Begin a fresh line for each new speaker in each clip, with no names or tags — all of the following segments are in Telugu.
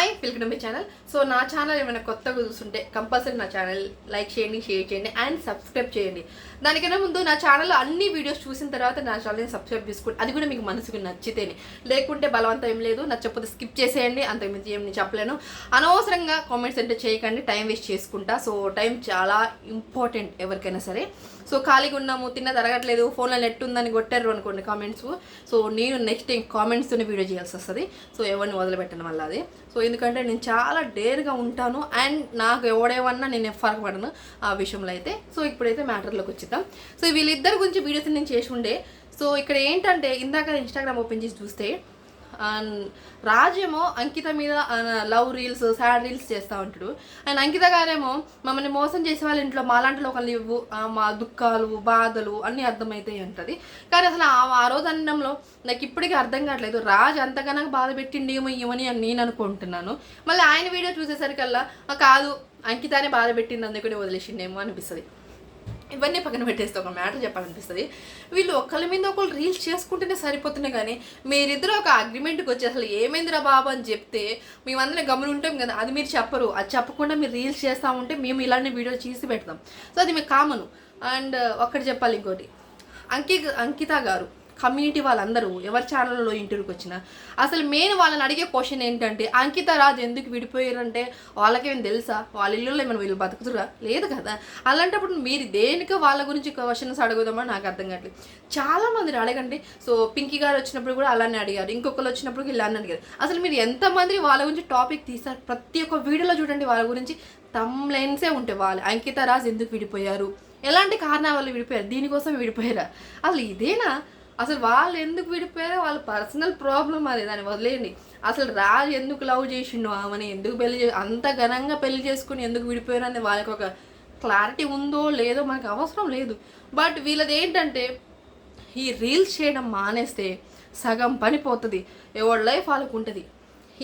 Hi welcome to my channel so నా ఛానల్ ఏమైనా కొత్తగా చూస్తుంటే కంపల్సరీ నా ఛానల్ లైక్ చేయండి షేర్ చేయండి అండ్ సబ్స్క్రైబ్ చేయండి. దానికన్నా ముందు నా ఛానల్లో అన్ని వీడియోస్ చూసిన తర్వాత నా ఛానల్ని సబ్స్క్రైబ్ చేసుకోండి. అది కూడా మీకు మనసుకు నచ్చితేనే. లేకుంటే బలవంతం ఏం లేదు నచ్చకపోతే స్కిప్ చేసేయండి. అంతకుమించి ఏం నేను చెప్పలేను. అనవసరంగా కామెంట్స్ అంటే చేయకండి టైం వేస్ట్ చేసుకుంటా. సో టైం చాలా ఇంపార్టెంట్ ఎవరికైనా సరే. సో ఖాళీగా ఉన్నాము తిన్న తరగట్లేదు ఫోన్లో నెట్ ఉందని కొట్టారు అనుకోండి కామెంట్స్ సో నేను నెక్స్ట్ టైం కామెంట్స్తోనే వీడియో చేయాల్సి వస్తుంది. సో ఎవరిని వదిలిపెట్టడం వల్ల అది. సో ఎందుకంటే నేను చాలా డేర్గా ఉంటాను అండ్ నాకు ఎవడేమన్నా నేను ఫరక పడను ఆ విషయంలో అయితే. సో ఇప్పుడైతే మ్యాటర్లోకి వచ్చిద్దాం. సో వీళ్ళిద్దరి గురించి వీడియోస్ నేను చేసి ఉండే. సో ఇక్కడ ఏంటంటే ఇందాక ఇన్స్టాగ్రామ్ ఓపెన్ చేసి చూస్తే రాజేమో అంకిత మీద లవ్ రీల్స్ సాడ్ రీల్స్ చేస్తూ ఉంటాడు. అండ్ అంకిత గారేమో మమ్మల్ని మోసం చేసే వాళ్ళ ఇంట్లో మాలాంటి లోకల్ని ఇవ్వు మా దుఃఖాలు బాధలు అన్నీ అర్థమవుతాయి అంటది. కానీ అసలు ఆ- ఆ రోజు అనడంలో నాకు ఇప్పటికీ అర్థం కావట్లేదు. రాజ్ అంతగానో బాధ పెట్టిండి ఏమో ఇవని అని నేను అనుకుంటున్నాను. మళ్ళీ ఆయన వీడియో చూసేసరికల్లా కాదు అంకితానే బాధ పెట్టింది అందుకని వదిలేసిండేమో అనిపిస్తుంది. ఇవన్నీ పక్కన పెట్టేస్తే ఒక మ్యాటర్ చెప్పాలనిపిస్తుంది. వీళ్ళు ఒకళ్ళ మీద ఒకళ్ళు రీల్స్ చేసుకుంటేనే సరిపోతున్నాయి కానీ మీరిద్దరు ఒక అగ్రిమెంట్కి వచ్చి అసలు ఏమైందిరా బాబు అని చెప్తే మేమందరం గమని ఉంటాం కదా అది మీరు చెప్పరు. అది చెప్పకుండా మీరు రీల్స్ చేస్తూ ఉంటే మేము ఇలాంటి వీడియో చేసి పెడతాం. సో అది మీకు కామను అండ్ ఒక్కటి చెప్పాలి ఇంకోటి. అంకి అంకిత గారు. కమ్యూనిటీ వాళ్ళందరూ ఎవరి ఛానల్లో ఇంటర్వ్యూకి వచ్చినా. అసలు మెయిన్ వాళ్ళని అడిగే క్వశ్చన్ ఏంటంటే అంకిత రాజు ఎందుకు విడిపోయారంటే వాళ్ళకేం తెలుసా? వాళ్ళ ఇల్లులో ఏమైనా వీళ్ళు బతుకుతురా లేదు కదా. అలాంటప్పుడు మీరు దేనికి వాళ్ళ గురించి క్వశ్చన్స్ అడుగుదామని నాకు అర్థం కావట్లేదు. చాలా మందిని అడగండి. సో పింకీ గారు వచ్చినప్పుడు కూడా అలానే అడిగారు. ఇంకొకరు వచ్చినప్పుడు ఇలా అని అడిగారు. అసలు మీరు ఎంతమంది వాళ్ళ గురించి టాపిక్ తీస్తారు ప్రతి ఒక్క వీడియోలో చూడండి వాళ్ళ గురించి. తమ్ లైన్సే ఉంటాయి వాళ్ళు. అంకిత రాజు ఎందుకు విడిపోయారు? ఎలాంటి కారణాల వల్ల విడిపోయారు? దీనికోసం విడిపోయారా? అసలు ఇదేనా? అసలు వాళ్ళు ఎందుకు విడిపోయారో వాళ్ళ పర్సనల్ ప్రాబ్లం అది దాన్ని వదిలేయండి. అసలు రాజు ఎందుకు లవ్ చేసిండు ఆమెని ఎందుకు పెళ్ళి చే అంత ఘనంగా పెళ్ళి చేసుకుని ఎందుకు విడిపోయారు అనేది వాళ్ళకి ఒక క్లారిటీ ఉందో లేదో మనకు అవసరం లేదు. బట్ వీళ్ళది ఏంటంటే ఈ రీల్స్ చేయడం మానేస్తే సగం పని పోతుంది. ఎవరి లైఫ్ వాళ్ళకు ఉంటుంది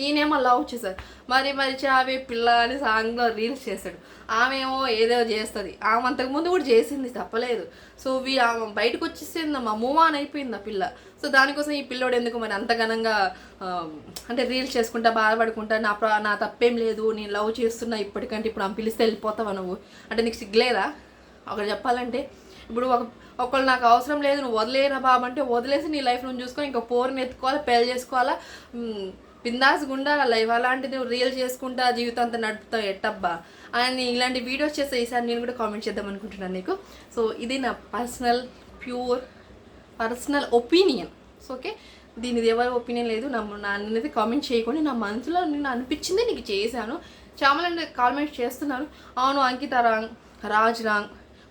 ఈయనేమో లవ్ చేశారు మరి మరి చావే పిల్ల అని సాంగ్లో రీల్స్ చేశాడు. ఆమె ఏమో ఏదో చేస్తుంది. ఆమె అంతకుముందు కూడా చేసింది తప్పలేదు. సో వీ ఆమె బయటకు వచ్చేసిందమ్మా మూవ్ ఆన్ అయిపోయింది ఆ పిల్ల. సో దానికోసం ఈ పిల్లోడు ఎందుకు మరి అంత ఘనంగా అంటే రీల్స్ చేసుకుంటా బాధపడుకుంటా నా నా తప్పేం లేదు నేను లవ్ చేస్తున్నా ఇప్పటికంటే ఇప్పుడు ఆమె పిలిస్తే వెళ్ళిపోతావా నువ్వు? అంటే నీకు సిగ్గులేదా ఒకటి చెప్పాలంటే ఇప్పుడు ఒక ఒకళ్ళు నాకు అవసరం లేదు నువ్వు వదిలేరా బాబు అంటే వదిలేసి నీ లైఫ్ నువ్వు చూసుకొని ఇంకా పోరుని ఎత్తుకోవాలా పెళ్ళి చేసుకోవాలా? బిందాస్ గుండా లైఫ్ అలాంటిది నువ్వు రియల్ చేసుకుంటా జీవితం అంతా నడుపుతావు ఎట్టబ్బా? అని ఇలాంటి వీడియోస్ చేస్తే ఈసారి నేను కూడా కామెంట్ చేద్దాం అనుకుంటున్నాను నీకు. సో ఇది నా personal pure personal opinion so okay దీనిది ఎవరి ఒపీనియన్ లేదు నా అనేది కామెంట్ చేయకుండా నా మనసులో నేను అనిపించింది నీకు చేశాను. చామలండి కామెంట్ చేస్తున్నాను. అవును అంకిత రాంగ్ రాజ్ రాంగ్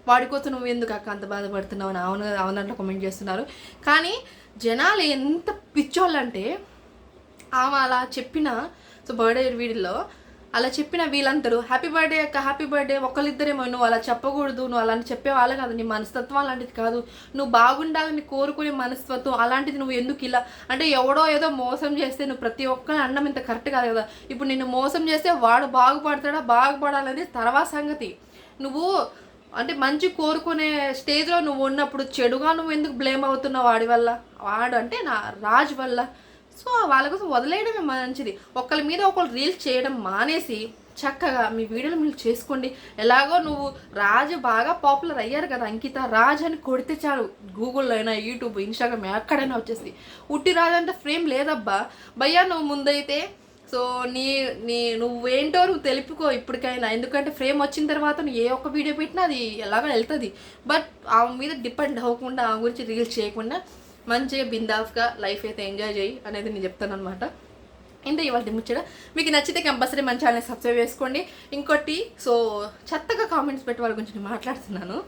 వాడి కోసం నువ్వు ఎందుకు అక్క అంత బాధపడుతున్నావు అని అవును అవునంటే కామెంట్ చేస్తున్నారు. కానీ జనాలు ఎంత పిచ్చోళ్ళంటే ఆమె అలా చెప్పిన సో బర్త్డే వీడిలో అలా చెప్పిన వీళ్ళందరూ హ్యాపీ బర్త్డే అక్క హ్యాపీ బర్త్డే ఒకళ్ళిద్దరేమో నువ్వు అలా చెప్పకూడదు నువ్వు అలాంటి చెప్పేవాళ్ళు కాదు నీ మనస్తత్వం అలాంటిది కాదు. నువ్వు బాగుండాలని కోరుకునే మనస్తత్వం అలాంటిది నువ్వు ఎందుకు ఇలా అంటే ఎవడో ఏదో మోసం చేస్తే నువ్వు ప్రతి ఒక్కరిని అన్నం ఇంత కరెక్ట్ కాదు కదా. ఇప్పుడు నిన్ను మోసం చేస్తే వాడు బాగుపడతాడా బాగుపడాలనేది తర్వాత సంగతి. నువ్వు అంటే మంచి కోరుకునే స్టేజ్లో నువ్వు ఉన్నప్పుడు చెడుగా నువ్వు ఎందుకు బ్లేమ్ అవుతున్నావు వాడి వల్ల? వాడు అంటే నా రాజ్ వల్ల. సో వాళ్ళ కోసం వదిలేయడమే మంచిది. ఒకళ్ళ మీద ఒకళ్ళు రీల్స్ చేయడం మానేసి చక్కగా మీ వీడియోలు మీరు చేసుకోండి. ఎలాగో నువ్వు రాజు బాగా పాపులర్ అయ్యారు కదా అంకిత. రాజ్ అని కొడితే చాలు. గూగుల్లో అయినా యూట్యూబ్ ఇన్స్టాగ్రామ్ ఎక్కడైనా వచ్చేసి. ఉట్టి రాజు అంటే ఫ్రేమ్ లేదబ్బా. భయ్యా నువ్వు ముందైతే సో నీ నీ నువ్వేంటో నువ్వు తెలుపుకో ఇప్పటికైనా. ఎందుకంటే ఫ్రేమ్ వచ్చిన తర్వాత నువ్వు ఏ ఒక్క వీడియో పెట్టినా అది ఎలాగో వెళ్తుంది. బట్ ఆమె మీద డిపెండ్ అవ్వకుండా ఆమె గురించి రీల్స్ చేయకుండా మంచిగా బిందాఫ్గా లైఫ్ అయితే ఎంజాయ్ చేయి అనేది నేను చెప్తాను అనమాట ఇంత ఇవాళ ముచ్చట. మీకు నచ్చితే కంపల్సరీ మన ఛానల్ సబ్స్క్రైబ్ చేసుకోండి. ఇంకోటి సో చెత్తగా కామెంట్స్ పెట్టి వాళ్ళ గురించి నేను మాట్లాడుతున్నాను.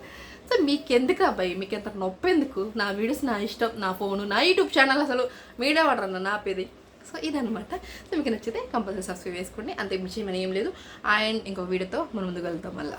సో మీకు ఎందుకు అబ్బాయి మీకు ఎంత నొప్పి ఎందుకు? నా వీడియోస్ నా ఇష్టం నా ఫోను నా యూట్యూబ్ ఛానల్ అసలు మీడియా వాడరన్న నా పేది సో ఇదనమాట సో మీకు నచ్చితే కంపల్సరీ సబ్స్క్రైబ్ చేసుకోండి. అంతే మించి మనం ఏం లేదు. అండ్ ఇంకో వీడియోతో మనం ముందుకు వెళ్తాం మళ్ళీ.